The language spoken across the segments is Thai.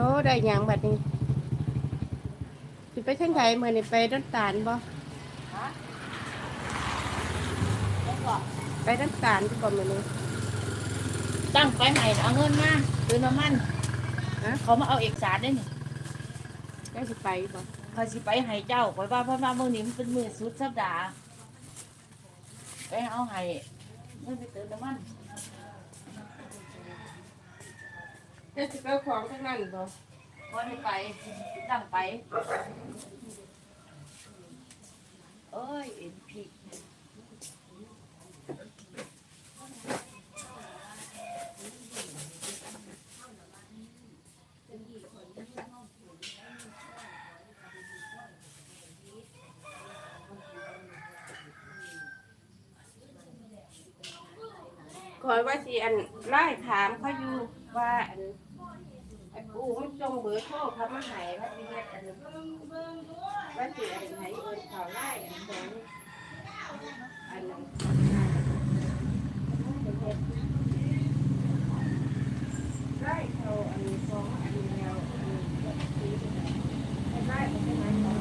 อ้ได้หยังบัดนี้สิไปทางไหนมื้อนี้ไปน้ำตาลบ่ฮะแล้วก็ไปน้ำตาลที่บ่มื้อนี้ตั้งไปใหม่เอาเงินมาซื้อน้ำมันฮะเขามาเอาเอกสารได้นี่ได้สิไปบ่เขาสิไปให้เจ้าคอยว่าเพราะว่ามื้อนี้มันเป็นมื้อสุดสัปดาห์ไปเอาให้เงินไปเติมน้ำมัน ได้สิไปเอาของทางนั้นบ่พอได้ไปตั้งไปเอ้ยเอ็นพีขอยว่าสิอันไล่ถามเขาอยู่ว่าอัน ไอ้ปู่มันจงเบอร์โทรเขามาให้ว่าสิเฮ็ดอันว่าสิอันไหนเอิ้นเขาไล่อันของอันนั้นไล่เขาอันของอันแนวอันนี้ไล่ไปไหนของ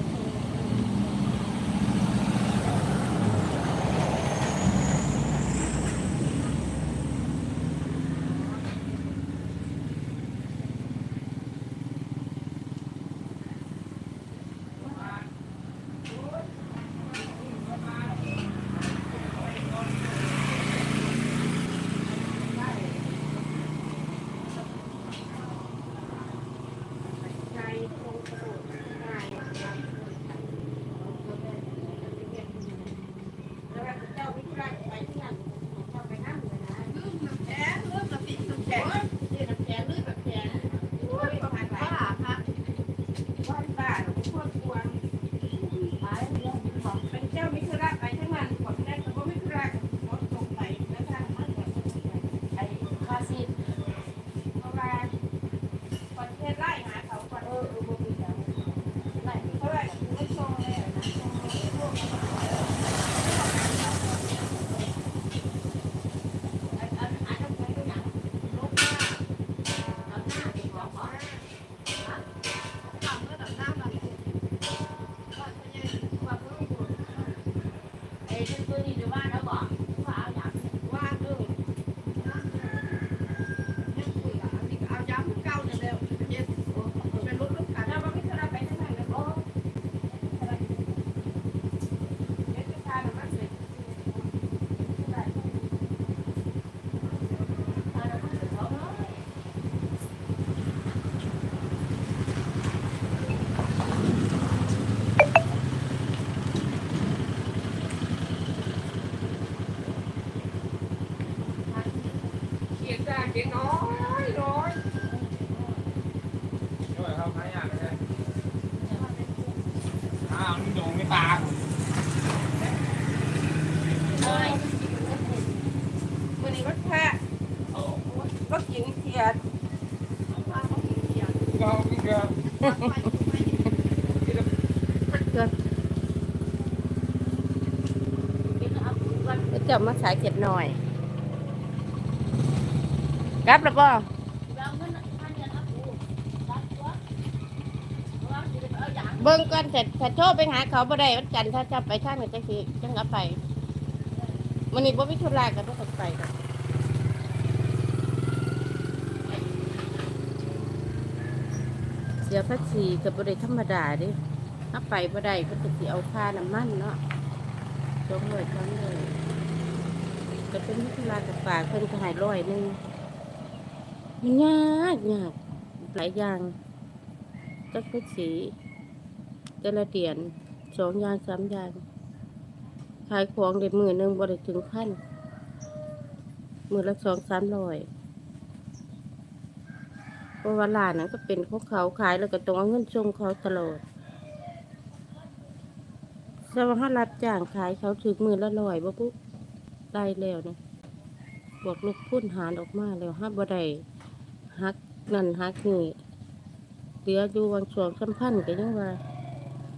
ใจคงกระโดดง่ายแล้วเจ้าวิทยาไปที่นั่นเจ้าไปนั่งเลยนะลืมน้ำแข็งลืมน้ำปิดน้ำแข็งลืมน้ำแข็งลืมน้ำแข็งโอ้ยผ่านไปค่ะว่านบ้านพวกควรหายเรื่องของเป็นเจ้าวิทยาไปทั้งนั้นขอได้แต่ว่าวิทยาหมดตรงไปแล้วทางมันก็ ไอ้ค่าซีด เพราะว่าประเทศไล่หาเขาก่อนเออเออบ่มีแล้ว ไล่ เพราะว่าไม่ชงเลยนะชงเลยพวกอันอันอันนั้นไปก็อย่างลูกหน้าเอาหน้าดีกว่าบ่ทำเมื่อแบบหน้าแบบว่าเขาใหญ่ว่าเขาอยู่ ไอ้ตัวนี้อยู่บ้านแล้วบอกว่าเอาอย่าง ว่าเออยังคุยกับอันนี้ก็เอาย้ำเก่าเนี่ยเร็วเย็นเป็นรถลูกค้าถ้าว่าไม่เคยไปทางไหนเลยโอ้เด็กผู้ชายมันเด็ก เอาแล้วมันเขาเนาะ จ้าเก่งน้อยน้อยช่วยเขาใช้ยากเลยอ้าวนี่โดนไม่ตาวันนี้รถแพ้รถกินเทียนเราเกือบก็จะมาสายเจ็ดหน่อย กลับแล้วป่ะเอาเงินค่าเดือนเอาปูรับตัวว่าสิไปเอาอย่างเบิ่งก่อนแต่โทรไปหาเขาบ่ได้วันจันทร์ถ้าจะไปทางไหนจังสิจังเอาไปมันนี้บ่มีธุระก็ต้องไปดอกเสียภาษีก็บ่ได้ธรรมดาเดิถ้าไปบ่ได้ก็จะสิเอาค่าน้ำมันเนาะสองร้อยสองร้อยก็เป็นมิถุรากับฝากเพิ่นก็ใหายร้อยหนึง มันยากยากหลายอย่างจักภาษีแต่ละเดือนสองอย่างสามอย่างขายของเด็ดมือหนึ่งบ่ได้ถึงพันมือละสองสามร้อยเพราะว่าร้านนั้นก็เป็นของเขาขายแล้วก็ต้องเอาเงินส่งเขาตลอดถ้าว่าเขารับจ้างขายเขาถึงมือละร้อยบ่ปุ๊บได้แล้วนะบวกลูกพุ่นหารออกมาแล้วห้าบ่ได้ ฮักนั่นฮักนี่เหลืออยู่วังสองสามพันก็ยังว่า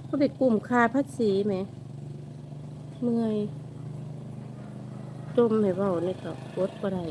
ก็ได้กลุ่มคาพัดสีไหม เมื่อย จมให้เบานี่ก็กดบ่ได้